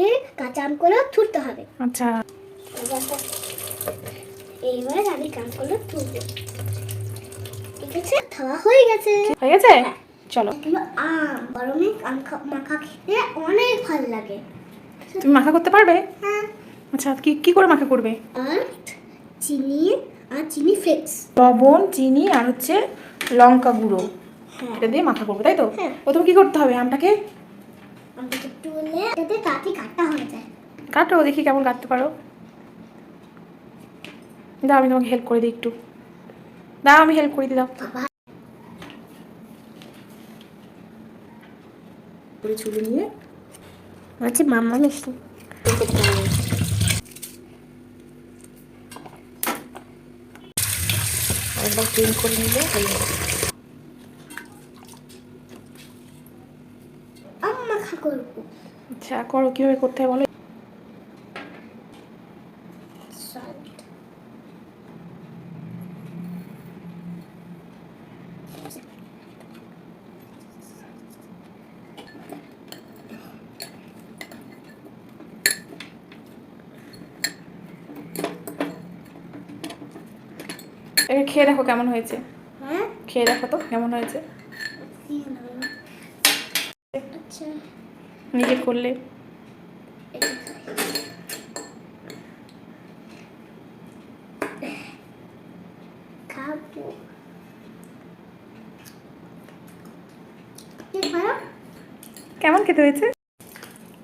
আগে কাঁচা আমগুলো থুরতে হবে। আচ্ছা। এইবার আমি কামগুলো তুলবো। ঠিক আছে? খাওয়া হয়ে গেছে। হয়ে গেছে? চলো। কিন্তু আম। গরমে আম মাখা খেতে অনেক ভালো লাগে। তুমি মাখা করতে পারবে? হ্যাঁ। আচ্ছা কি কি করে মাখা করবে? আর চিনি আর চিনি ফ্লেক্স। লবণ চিনি আর হচ্ছে লঙ্কা গুঁড়ো। হ্যাঁ। এটা দিয়ে মাখা করব তাই তো? হ্যাঁ। প্রথমে কি করতে হবে আমটাকে? তুলে এতে তাড়াতাড়ি কাটা হয়ে যায়। কাটো দেখি কেমন কাটতে পারো। দাও আমি তোমাকে হেল্প করে দিই একটু। দাও আমি হেল্প করে দিই দাও করে চুলে নিয়ে। আচ্ছা মাম্মা মিষ্টি। একবার ক্লিন করে নিলে হয়ে। যাবে আম মাখা করব। আচ্ছা করো কীভাবে করতে হয় বলো? এটা খেয়ে দেখো কেমন হয়েছে। হ্যাঁ? খেয়ে দেখো তো কেমন হয়েছে? আচ্ছা। নিজে করলে। কেমন খেতে হয়েছে?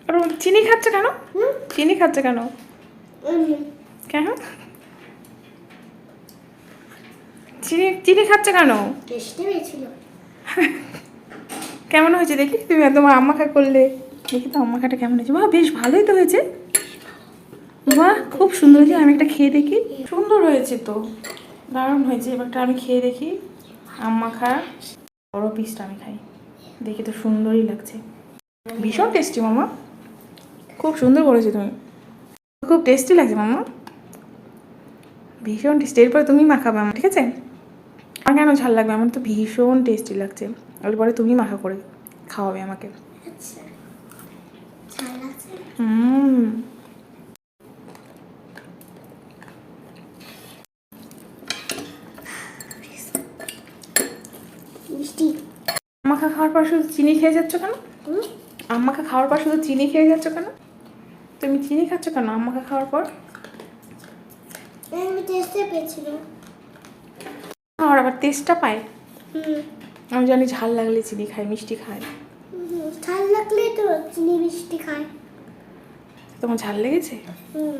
আর চিনি খাচ্ছে কেন? হুম? চিনি খাচ্ছে কেন? কেন? চিনি চিনি খাচ্ছে কেন? কেমন হয়েছে দেখি? তুমি তোমার আম্মা খা করলে। দেখি তো আম্মা খাটা কেমন হয়েছে। বাহ, বেশ ভালোই তো হয়েছে। বাহ, খুব সুন্দর হয়েছে। আমি একটা খেয়ে দেখি। সুন্দর হয়েছে তো। দারুণ হয়েছে। এবারটা আমি খেয়ে দেখি। আম্মা খা। বড় পিসটা আমি খাই। দেখি তো সুন্দরই লাগছে। ভীষণ টেস্টি মামা। খুব সুন্দর করেছ তুমি। খুব টেস্টি লাগছে, মামা। ভীষণ টেস্টি এরপরে তুমি মাখাবে আমার ঠিক আছে? আমার কেন ঝাল লাগবে? আমার তো ভীষণ টেস্টি লাগছে। এরপরে তুমি মাখা করে খাওয়াবে আমাকে। আচ্ছা। হুম। মিষ্টি খাওয়ার পর শুধু চিনি খেয়ে যাচ্ছ কেন? আম্মাখা খাওয়ার পর শুধু চিনি খেয়ে যাচ্ছ কেন? তুমি চিনি খাচ্ছ কেন আম্মাখা খাওয়ার পর? আমি টেস্টে পেয়েছিল খাওয়ার আবার টেস্টটা পায়? হুম। আমি জানি ঝাল লাগলে চিনি খায় মিষ্টি খায়। ঝাল লাগলেই তো চিনি মিষ্টি খায়। তোমার ঝাল লেগেছে? হুম।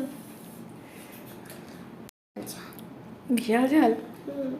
বিশাল ঝাল? হুম।